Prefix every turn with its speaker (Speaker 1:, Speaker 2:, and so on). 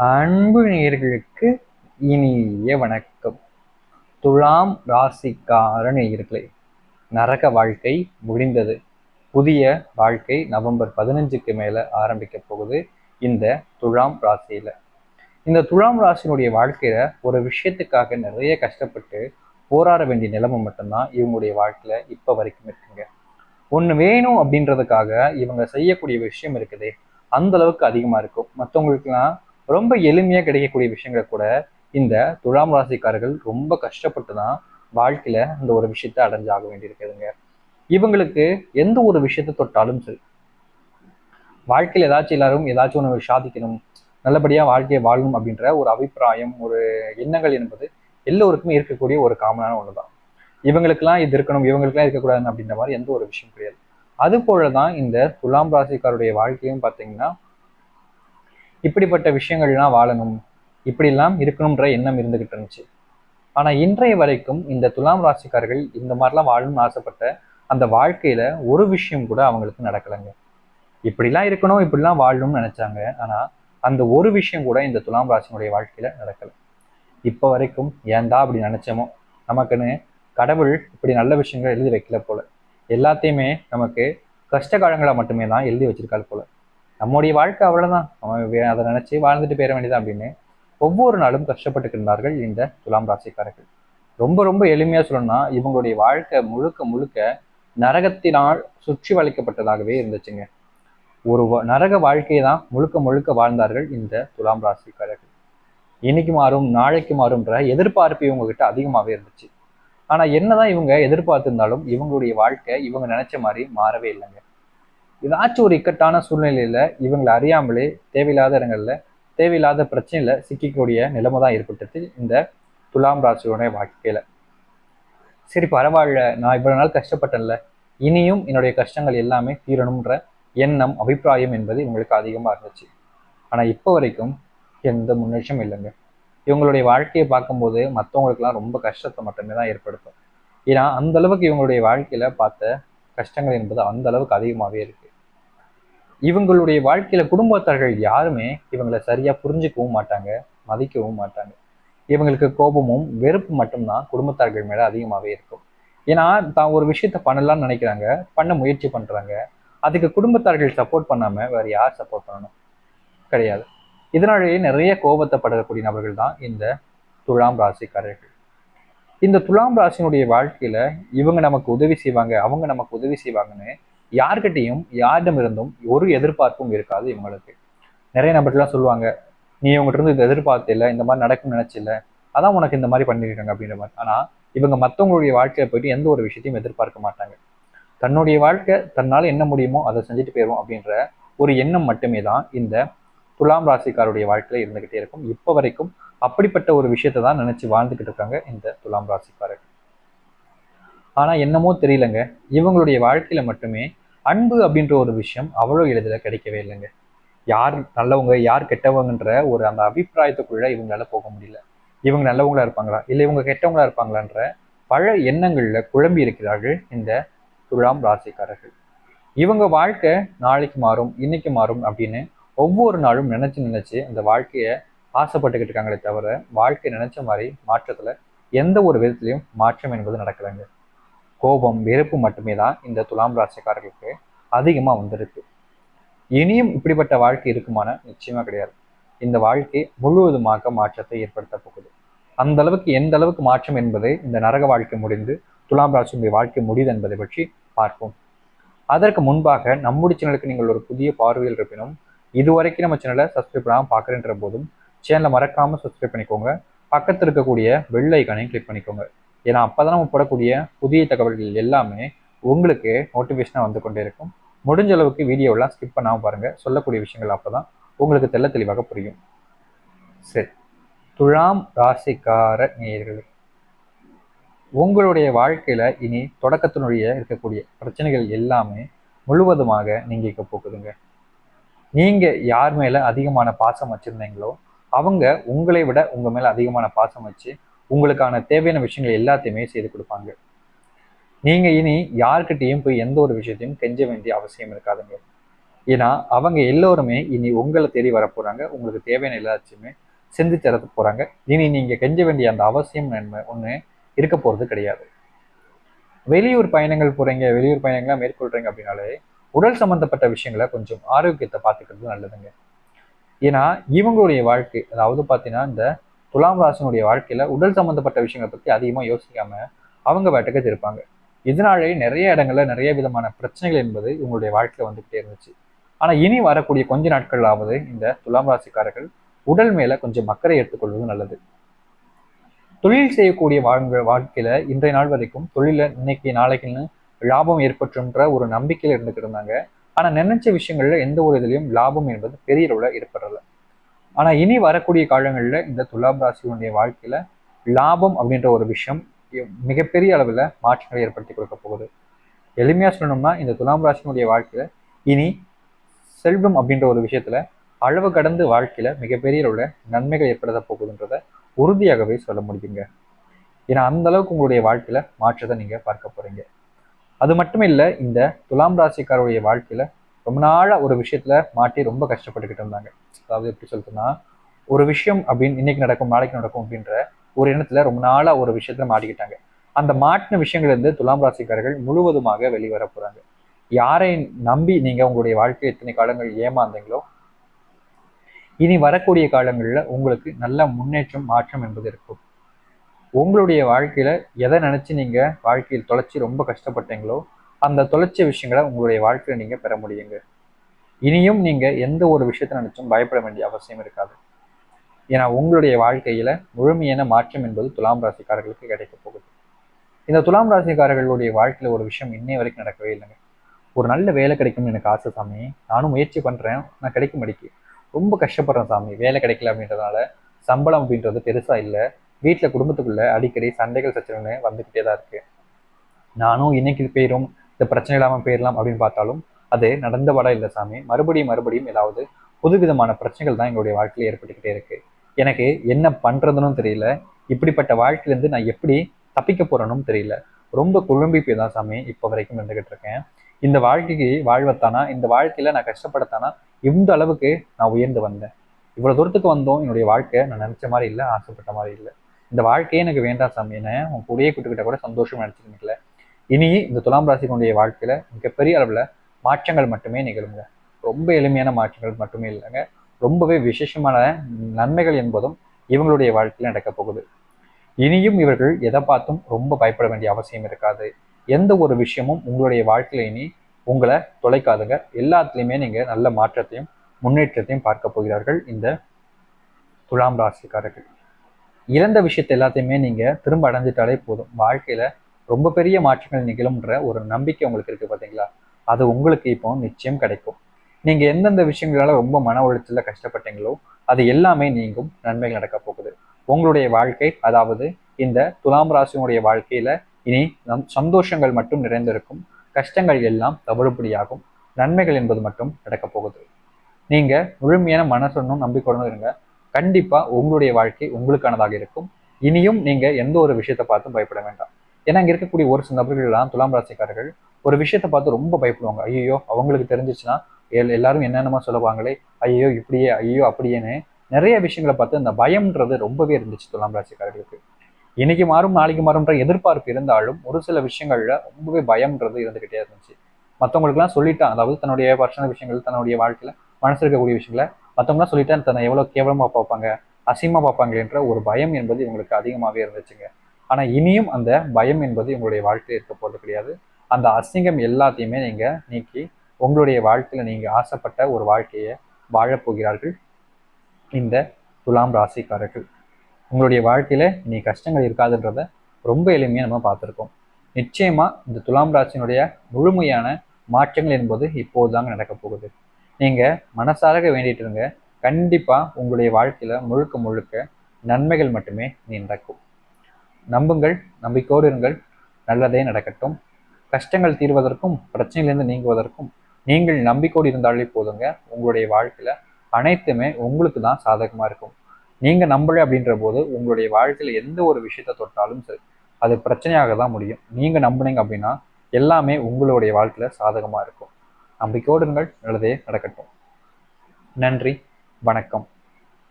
Speaker 1: அன்பு நேயர்களுக்கு இனிய வணக்கம். துலாம் ராசிக்கார நேயர்களே நரக வாழ்க்கை முடிந்தது. புதிய வாழ்க்கை நவம்பர் பதினஞ்சுக்கு மேல ஆரம்பிக்க போகுது இந்த துலாம் ராசியில. இந்த துலாம் ராசியினுடைய வாழ்க்கையில ஒரு விஷயத்துக்காக நிறைய கஷ்டப்பட்டு போராட வேண்டிய நிலைமை மட்டும்தான் இவங்களுடைய வாழ்க்கையில இப்ப வரைக்கும் இருக்குங்க. ஒண்ணு வேணும் அப்படின்றதுக்காக இவங்க செய்யக்கூடிய விஷயம் இருக்குதே அந்த அளவுக்கு அதிகமா இருக்கும். மற்றவங்களுக்குலாம் ரொம்ப எளிமையா கிடைக்கக்கூடிய விஷயங்களை கூட இந்த துலாம் ராசிக்காரர்கள் ரொம்ப கஷ்டப்பட்டு தான் வாழ்க்கையில அந்த ஒரு விஷயத்தை அடைஞ்சாக வேண்டியிருக்குதுங்க. இவங்களுக்கு எந்த ஒரு விஷயத்தை தொட்டாலும் சரி வாழ்க்கையில ஏதாச்சும் எல்லாரும் ஏதாச்சும் ஒன்று சாதிக்கணும் நல்லபடியா வாழ்க்கையை வாழணும் அப்படின்ற ஒரு அபிப்பிராயம் ஒரு எண்ணங்கள் என்பது எல்லோருக்குமே இருக்கக்கூடிய ஒரு காமனான ஒண்ணுதான். இவங்களுக்கெல்லாம் இது இருக்கணும் இவங்களுக்கெல்லாம் இருக்கக்கூடாது அப்படின்ற மாதிரி எந்த ஒரு விஷயம் கிடையாது. அது போலதான் இந்த துலாம் ராசிக்காருடைய வாழ்க்கையும் பார்த்தீங்கன்னா இப்படிப்பட்ட விஷயங்கள்லாம் வாழணும் இப்படிலாம் இருக்கணுன்ற எண்ணம் இருந்துகிட்டு இருந்துச்சு. ஆனால் இன்றைய வரைக்கும் இந்த துலாம் ராசிக்காரர்கள் இந்த மாதிரிலாம் வாழணும்னு ஆசைப்பட்ட அந்த வாழ்க்கையில் ஒரு விஷயம் கூட அவங்களுக்கு நடக்கலைங்க. இப்படிலாம் இருக்கணும் இப்படிலாம் வாழணும்னு நினச்சாங்க. ஆனால் அந்த ஒரு விஷயம் கூட இந்த துலாம் ராசினுடைய வாழ்க்கையில் நடக்கலை. இப்போ வரைக்கும் ஏன்டா அப்படி நினச்சோமோ? நமக்குன்னு கடவுள் இப்படி நல்ல விஷயங்கள் எழுதி வைக்கல போல. எல்லாத்தையுமே நமக்கு கஷ்ட காலங்களை மட்டுமே தான் எழுதி வச்சிருக்காள் போல. நம்முடைய வாழ்க்கை அவ்வளவுதான். அவன் அதை நினைச்சு வாழ்ந்துட்டு போயிட வேண்டியது அப்படின்னு ஒவ்வொரு நாளும் கஷ்டப்பட்டுக்கின்றார்கள் இந்த துலாம் ராசிக்காரர்கள். ரொம்ப ரொம்ப எளிமையா சொல்லணும்னா இவங்களுடைய வாழ்க்கை முழுக்க முழுக்க நரகத்தினால் சுற்றி வளைக்கப்பட்டதாகவே இருந்துச்சுங்க. ஒரு நரக வாழ்க்கையை தான் முழுக்க முழுக்க வாழ்ந்தார்கள் இந்த துலாம் ராசிக்காரர்கள். இன்னைக்கு மாறும் நாளைக்கு மாறும்ன்ற எதிர்பார்ப்பு இவங்க கிட்ட அதிகமாகவே இருந்துச்சு. ஆனா என்னதான் இவங்க எதிர்பார்த்திருந்தாலும் இவங்களுடைய வாழ்க்கை இவங்க நினைச்ச மாதிரி மாறவே இல்லைங்க. ஏதாச்சும் ஒரு இக்கட்டான சூழ்நிலையில இவங்களை அறியாமலே தேவையில்லாத இடங்கள்ல தேவையில்லாத பிரச்சனையில சிக்கிக்கூடிய நிலைமை தான் ஏற்பட்டது இந்த துலாம் ராசியோடைய வாழ்க்கையில. சரி பரவாயில்ல. நான் இவ்வளவு நாள் கஷ்டப்பட்டேன்ல. இனியும் என்னுடைய கஷ்டங்கள் எல்லாமே தீரணும்ன்ற எண்ணம் அபிப்பிராயம் என்பது இவங்களுக்கு அதிகமா இருந்துச்சு. ஆனா இப்போ வரைக்கும் எந்த முன்னேற்றமும் இல்லைங்க. இவங்களுடைய வாழ்க்கையை பார்க்கும்போது மற்றவங்களுக்குலாம் ரொம்ப கஷ்டத்தை மட்டுமே தான் ஏற்படுத்தும். ஏன்னா அந்த அளவுக்கு இவங்களுடைய வாழ்க்கையில பார்த்த கஷ்டங்கள் என்பது அந்த அளவுக்கு அதிகமாகவே இருக்கு. இவங்களுடைய வாழ்க்கையில குடும்பத்தார்கள் யாருமே இவங்களை சரியா புரிஞ்சுக்கவும் மாட்டாங்க மதிக்கவும் மாட்டாங்க. இவங்களுக்கு கோபமும் வெறுப்பு மட்டும்தான் குடும்பத்தார்கள் மேல அதிகமாகவே இருக்கும். ஏன்னா தான் ஒரு விஷயத்த பண்ணலாம்னு நினைக்கிறாங்க பண்ண முயற்சி பண்றாங்க. அதுக்கு குடும்பத்தார்கள் சப்போர்ட் பண்ணாம வேற யார் சப்போர்ட் பண்ணணும்? கிடையாது. இதனாலேயே நிறைய கோபத்தை படக்கூடிய நபர்கள் தான் இந்த துலாம் ராசிக்காரர்கள். இந்த துலாம் ராசினுடைய வாழ்க்கையில இவங்க நமக்கு உதவி செய்வாங்க அவங்க நமக்கு உதவி செய்வாங்கன்னு யார்கிட்டையும் யாரிடமிருந்தும் ஒரு எதிர்பார்ப்பும் இருக்காது இவங்களுக்கு. நிறைய நபர்கள்லாம் சொல்லுவாங்க நீ இவங்ககிட்ட இருந்து இதை எதிர்பார்த்து இல்லை இந்த மாதிரி நடக்கும்னு நினைச்சில்ல. அதான் உனக்கு இந்த மாதிரி பண்ணியிருக்காங்க அப்படின்ற மாதிரி. ஆனால் இவங்க மற்றவங்களுடைய வாழ்க்கையில் போயிட்டு எந்த ஒரு விஷயத்தையும் எதிர்பார்க்க மாட்டாங்க. தன்னுடைய வாழ்க்கை தன்னால் என்ன முடியுமோ அதை செஞ்சுட்டு போயிடும் அப்படின்ற ஒரு எண்ணம் மட்டுமே தான் இந்த துலாம் ராசிக்காருடைய வாழ்க்கையில் இருந்துகிட்டே இருக்கும். இப்போ வரைக்கும் அப்படிப்பட்ட ஒரு விஷயத்தை தான் நினச்சி வாழ்ந்துக்கிட்டு இருக்காங்க இந்த துலாம் ராசிக்காரர்கள். ஆனால் என்னமோ தெரியலங்க. இவங்களுடைய வாழ்க்கையில் மட்டுமே அன்பு அப்படின்ற ஒரு விஷயம் அவ்வளோ எளிதில் கிடைக்கவே இல்லைங்க. யார் நல்லவங்க யார் கெட்டவங்கன்ற ஒரு அந்த அபிப்பிராயத்துக்குள்ளே இவங்களால போக முடியல. இவங்க நல்லவங்களா இருப்பாங்களா? இல்லை இவங்க கெட்டவங்களா இருப்பாங்களான்ற பல எண்ணங்களில் குழம்பி இருக்கிறார்கள் இந்த துலாம் ராசிக்காரர்கள். இவங்க வாழ்க்கை நாளைக்கு மாறும் இன்னைக்கு மாறும் அப்படின்னு ஒவ்வொரு நாளும் நினச்சி நினச்சி அந்த வாழ்க்கையை ஆசைப்பட்டுக்கிட்டு இருக்காங்களே தவிர வாழ்க்கை நினச்ச மாதிரி மாற்றத்தில் எந்த ஒரு விதத்துலையும் மாற்றம் என்பது நடக்கிறாங்க கோபம் வெறுப்பு மட்டுமே தான் இந்த துலாம் ராசிக்காரர்களுக்கு அதிகமா வந்திருக்கு. இனியும் இப்படிப்பட்ட வாழ்க்கை இருக்குமான நிச்சயமா கிடையாது. இந்த வாழ்க்கை முழுவதுமாக மாற்றத்தை ஏற்படுத்த போகுது. அந்த அளவுக்கு எந்த அளவுக்கு மாற்றம் என்பது இந்த நரக வாழ்க்கை முடிந்து துலாம் ராசியுடைய வாழ்க்கை முடியுது என்பதை பற்றி பார்ப்போம். அதற்கு முன்பாக நம்முடைய சேனலுக்கு நீங்கள் ஒரு புதிய பார்வையில் இருப்பினும் இதுவரைக்கும் நம்ம சேனலை சப்ஸ்கிரைப் பண்ணாமல் பார்க்குறேன்ற போதும் சேனலை மறக்காமல் சப்ஸ்கிரைப் பண்ணிக்கோங்க. பக்கத்தில் இருக்கக்கூடிய வெள்ளை ஐக்கானையும் கிளிக் பண்ணிக்கோங்க. ஏன்னா அப்போதான் நம்ம போடக்கூடிய புதிய தகவல்கள் எல்லாமே உங்களுக்கு நோட்டிஃபிகேஷனாக வந்து கொண்டே இருக்கும். முடிஞ்ச அளவுக்கு வீடியோலாம் ஸ்கிப் பண்ணாமல் பாருங்கள் சொல்லக்கூடிய விஷயங்கள் அப்பதான் உங்களுக்கு தெல்ல தெளிவாக புரியும். சரி. துழாம் ராசிக்கார நேயர்களே உங்களுடைய வாழ்க்கையில் இனி தொடக்கத்தினுடைய இருக்கக்கூடிய பிரச்சனைகள் எல்லாமே முழுவதுமாக நீங்கிக்க போகுதுங்க. நீங்கள் யார் மேலே அதிகமான பாசம் வச்சுருந்தீங்களோ அவங்க உங்களை விட உங்கள் மேலே அதிகமான பாசம் வச்சு உங்களுக்கான தேவையான விஷயங்கள் எல்லாத்தையுமே செய்து கொடுப்பாங்க. நீங்க இனி யார்கிட்டையும் போய் எந்த ஒரு விஷயத்தையும் கெஞ்ச வேண்டிய அவசியம் இருக்காதுங்க. ஏன்னா அவங்க எல்லோருமே இனி உங்களை தேடி வர போறாங்க உங்களுக்கு தேவையான எல்லாத்தையுமே செஞ்சு தர போறாங்க. இனி நீங்க கெஞ்ச வேண்டிய அந்த அவசியம் நன்மை ஒண்ணு இருக்க போறது கிடையாது. வெளியூர் பயணங்கள் போறீங்க வெளியூர் பயணங்கள்லாம் மேற்கொள்றீங்க அப்படின்னாலே உடல் சம்பந்தப்பட்ட விஷயங்களை கொஞ்சம் ஆரோக்கியத்தை பார்த்துக்கிறது நல்லதுங்க. ஏன்னா இவங்களுடைய வாழ்க்கை அதாவது பார்த்தீங்கன்னா இந்த துலாம் ராசினுடைய வாழ்க்கையில உடல் சம்பந்தப்பட்ட விஷயங்களை பத்தி அதிகமா யோசிக்காம அவங்க வேட்டக்கு திருப்பாங்க இதனாலே நிறைய இடங்கள்ல நிறைய விதமான பிரச்சனைகள் என்பது இவங்களுடைய வாழ்க்கையில வந்துகிட்டே இருந்துச்சு. ஆனா இனி வரக்கூடிய கொஞ்ச நாட்களாவது இந்த துலாம் ராசிக்காரர்கள் உடல் மேல கொஞ்சம் அக்கறை எடுத்துக்கொள்வது நல்லது. தொழில் செய்யக்கூடிய வாழ்ங்க வாழ்க்கையில இன்றைய நாள் வரைக்கும் தொழில இன்னைக்கு நாளைக்குன்னு லாபம் ஏற்பட்டுன்ற ஒரு நம்பிக்கையில இருந்துகிட்டு இருந்தாங்க. ஆனா நினைச்ச விஷயங்கள்ல எந்த ஒரு இதுலயும் லாபம் என்பது பெரிய அளவுல ஏற்படல. ஆனா இனி வரக்கூடிய காலங்களில் இந்த துலாம் ராசியுடைய வாழ்க்கையில லாபம் அப்படின்ற ஒரு விஷயம் மிகப்பெரிய அளவில் மாற்றங்களை ஏற்படுத்தி கொடுக்க போகுது. எளிமையா சொல்லணும்னா இந்த துலாம் ராசியினுடைய வாழ்க்கையில இனி செல்வம் அப்படின்ற ஒரு விஷயத்துல அளவு கடந்து வாழ்க்கையில மிகப்பெரிய அளவில் நன்மைகள் ஏற்படுத்த போகுதுன்றத உறுதியாகவே சொல்ல முடியுங்க. ஏன்னா அந்த அளவுக்கு உங்களுடைய வாழ்க்கையில மாற்றத்தை நீங்க பார்க்க போறீங்க. அது மட்டும் இல்லை இந்த துலாம் ராசிக்காரருடைய வாழ்க்கையில ரொம்ப நாளா ஒரு விஷயத்துல மாட்டி ரொம்ப கஷ்டப்பட்டுக்கிட்டு இருந்தாங்க. அதாவது எப்படி சொல்றதுன்னா ஒரு விஷயம் அப்படின்னு இன்னைக்கு நடக்கும் நாளைக்கு நடக்கும் அப்படின்ற ஒரு எண்ணத்துல ரொம்ப நாளா ஒரு விஷயத்துல மாட்டிக்கிட்டாங்க. அந்த மாட்டின விஷயங்கள்லேருந்து துலாம் ராசிக்காரர்கள் முழுவதுமாக வெளிவர போறாங்க. யாரை நம்பி நீங்க உங்களுடைய வாழ்க்கை எத்தனை காலங்கள் ஏமாந்தீங்களோ இனி வரக்கூடிய காலங்களில் உங்களுக்கு நல்ல முன்னேற்றம் மாற்றம் என்பது இருக்கும். உங்களுடைய வாழ்க்கையில எதை நினைச்சு நீங்க வாழ்க்கையில் தொலைச்சி ரொம்ப கஷ்டப்பட்டீங்களோ அந்த தொலைச்ச விஷயங்களை உங்களுடைய வாழ்க்கையில் நீங்கள் பெற முடியுங்க. இனியும் நீங்கள் எந்த ஒரு விஷயத்தை நினைச்சும் பயப்பட வேண்டிய அவசியம் இருக்காது. ஏன்னா உங்களுடைய வாழ்க்கையில் முழுமையான மாற்றம் என்பது துலாம் ராசிக்காரர்களுக்கு கிடைக்க போகுது. இந்த துலாம் ராசிக்காரர்களுடைய வாழ்க்கையில் ஒரு விஷயம் இன்னை வரைக்கும் நடக்கவே இல்லைங்க. ஒரு நல்ல வேலை கிடைக்கும்னு எனக்கு ஆசை சாமி. நானும் முயற்சி பண்ணுறேன் நான் கிடைக்க மாட்டேக்கு ரொம்ப கஷ்டப்படுறேன் சாமி. வேலை கிடைக்கல அப்படின்றதுனால சம்பளம் அப்படின்றது பெருசாக இல்லை. வீட்டில் குடும்பத்துக்குள்ளே அடிக்கடி சண்டைகள் சச்சரவுன்னு வந்துக்கிட்டே தான் இருக்குது நானும் இன்னைக்கு போயிடும் இந்த பிரச்சனை இல்லாமல் போயிடலாம் அப்படின்னு பார்த்தாலும் அது நடந்த படம் இல்லை சாமி. மறுபடியும் மறுபடியும் ஏதாவது புதுவிதமான பிரச்சனைகள் தான் எங்களுடைய வாழ்க்கையில் ஏற்பட்டுக்கிட்டே இருக்குது எனக்கு என்ன பண்ணுறதுன்னு தெரியல. இப்படிப்பட்ட வாழ்க்கையிலேருந்து நான் எப்படி தப்பிக்க போகிறேனும் தெரியல. ரொம்ப குழம்பி போய் தான் சாமி இப்போ வரைக்கும் இருந்துகிட்டு இருக்கேன். இந்த வாழ்க்கைக்கு வாழ்வத்தானா இந்த வாழ்க்கையில் நான் கஷ்டப்படத்தானா இந்த அளவுக்கு நான் உயர்ந்து வந்தேன். இவ்வளோ தூரத்துக்கு வந்தோம். என்னுடைய வாழ்க்கை நான் நினச்ச மாதிரி இல்லை ஆசைப்பட்ட மாதிரி இல்லை. இந்த வாழ்க்கையே எனக்கு வேண்டாம் சாமி. என்ன உன் கூடயே கூட்டுக்கிட்ட கூட சந்தோஷம் நினைச்சிருக்கல இனி இந்த துலாம் ராசிக்குடைய வாழ்க்கையில மிகப்பெரிய அளவுல மாற்றங்கள் மட்டுமே நிகழுங்க. ரொம்ப எளிமையான மாற்றங்கள் மட்டுமே இல்லைங்க. ரொம்பவே விசேஷமான நன்மைகள் என்பதும் இவங்களுடைய வாழ்க்கையில நடக்கப் போகுது. இனியும் இவர்கள் எதை பார்த்தும் ரொம்ப பயப்பட வேண்டிய அவசியம் இருக்காது. எந்த ஒரு விஷயமும் உங்களுடைய வாழ்க்கையில இனி உங்களை தொலைக்காதுங்க. எல்லாத்துலேயுமே நீங்க நல்ல மாற்றத்தையும் முன்னேற்றத்தையும் பார்க்க போகிறார்கள் இந்த துலாம் ராசிக்காரர்கள். இழந்த விஷயத்தை எல்லாத்தையுமே நீங்க திரும்ப அடைஞ்சிட்டாலே போதும். வாழ்க்கையில ரொம்ப பெரிய மாற்றங்கள் நிகழும்ன்ற ஒரு நம்பிக்கை உங்களுக்கு இருக்குது பார்த்தீங்களா அது உங்களுக்கு இப்போ நிச்சயம் கிடைக்கும். நீங்கள் எந்தெந்த விஷயங்களால் ரொம்ப மன உளைச்சல்ல கஷ்டப்பட்டீங்களோ அது எல்லாமே நீங்கும் நன்மைகள் நடக்க போகுது. உங்களுடைய வாழ்க்கை அதாவது இந்த துலாம் ராசியினுடைய வாழ்க்கையில் இனி நம் சந்தோஷங்கள் மட்டும் நிறைந்திருக்கும். கஷ்டங்கள் எல்லாம் தவறுபடியாகும். நன்மைகள் என்பது மட்டும் நடக்க போகுது. நீங்கள் முழுமையான மனசொன்னும் நம்பிக்கையுடனும் இருங்க. கண்டிப்பாக உங்களுடைய வாழ்க்கை உங்களுக்கானதாக இருக்கும். இனியும் நீங்கள் எந்த ஒரு விஷயத்தை பார்த்தும் பயப்பட வேண்டாம். ஏன்னா அங்க இருக்கக்கூடிய ஒரு சில நபர்கள்லாம் துலாம் ராசிக்காரர்கள் ஒரு விஷயத்தை பார்த்து ரொம்ப பயப்படுவாங்க. ஐயோ அவங்களுக்கு தெரிஞ்சிச்சுன்னா எல் எல்லாரும் என்னென்னமா சொல்லுவாங்களே ஐயோ இப்படியே ஐயோ அப்படியேன்னு நிறைய விஷயங்களை பார்த்து அந்த பயம்ன்றது ரொம்பவே இருந்துச்சு துலாம் ராசிக்காரர்களுக்கு. இன்னைக்கு மாறும் நாளைக்கு மாறும்ன்ற எதிர்பார்ப்பு இருந்தாலும் ஒரு சில விஷயங்கள்ல ரொம்பவே பயம்ன்றது இருந்துகிட்டே இருந்துச்சு. மற்றவங்களுக்குலாம் சொல்லிட்டான். அதாவது தன்னுடைய பர்சனல் விஷயங்கள் தன்னுடைய வாழ்க்கையில மனசு இருக்கக்கூடிய விஷயங்களை மற்றவங்களாம் சொல்லிட்டா தன்னை எவ்வளவு கேவலமா பார்ப்பாங்க அசிங்கமா பார்ப்பாங்கன்ற ஒரு பயம் என்பது இவங்களுக்கு அதிகமாகவே இருந்துச்சுங்க. ஆனால் இனியும் அந்த பயம் என்பது உங்களுடைய வாழ்க்கையில் இருக்க போகிறது கிடையாது. அந்த அசிங்கம் எல்லாத்தையுமே நீங்கள் நீக்கி உங்களுடைய வாழ்க்கையில் நீங்கள் ஆசைப்பட்ட ஒரு வாழ்க்கையை வாழப்போகிறார்கள் இந்த துலாம் ராசிக்காரர்கள். உங்களுடைய வாழ்க்கையில் இனி கஷ்டங்கள் இருக்காதுன்றத ரொம்ப எளிமையாக நம்ம பார்த்துருக்கோம். நிச்சயமாக இந்த துலாம் ராசியினுடைய முழுமையான மாற்றங்கள் என்பது இப்போதுதாங்க நடக்க போகுது. நீங்கள் மனசாரக வேண்டிட்டு இருங்க. கண்டிப்பாக உங்களுடைய வாழ்க்கையில் முழுக்க முழுக்க நன்மைகள் மட்டுமே நீ நடக்கும் நம்புங்கள் நம்பிக்கோடு இருங்கள். நல்லதே நடக்கட்டும். கஷ்டங்கள் தீர்வதற்கும் பிரச்சனையிலிருந்து நீங்குவதற்கும் நீங்கள் நம்பிக்கோடு இருந்தாலே போதுங்க. உங்களுடைய வாழ்க்கையில் அனைத்துமே உங்களுக்கு தான் சாதகமா இருக்கும். நீங்கள் நம்பலை அப்படின்ற போது உங்களுடைய வாழ்க்கையில் எந்த ஒரு விஷயத்த தொட்டாலும் சரி அது பிரச்சனையாக தான் முடியும். நீங்கள் நம்புனீங்க அப்படின்னா எல்லாமே உங்களுடைய வாழ்க்கையில் சாதகமாக இருக்கும். நம்பிக்கையோடு நல்லதே நடக்கட்டும். நன்றி வணக்கம்.